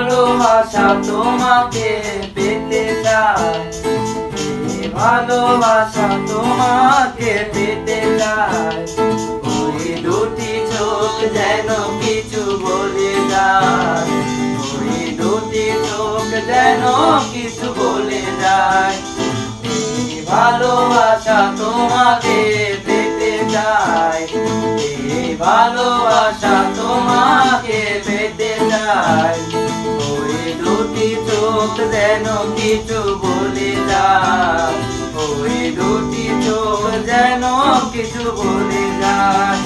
ভালোবাসা তোমাকে পেতে ভালোবাসা তোমাকে পেতে দুটি চোখ যেন কিছু বলে যায়। ওই দুটি চোখ যেন কিছু বলে যায়। ভালোবাসা তোমাকে পেতে চাই। ভালোবাসা চোখ যেন কিছু বলে যায় ওই দুটি চোখ যেন কিছু বলে যায়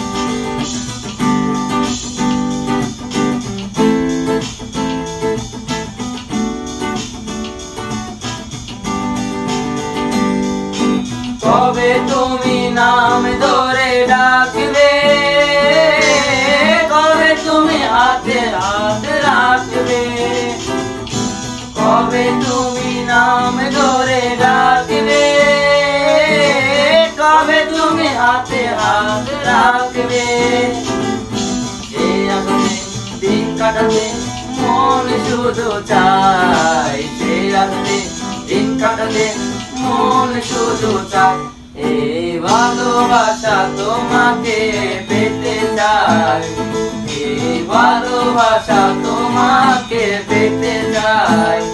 কবে তুমি নাম ধরে তুমি নাম ধরে ডাকবে, কবে তুমি হাতে হাত রাখবে? দিন কাটাতে মন শুধু চাই সে আগুনে দিন কাটাতে মন শুধু চাই এই ভালোবাসা তোমাকে পেতে চাই এই ভালোবাসা তোমাকে পেতে চাই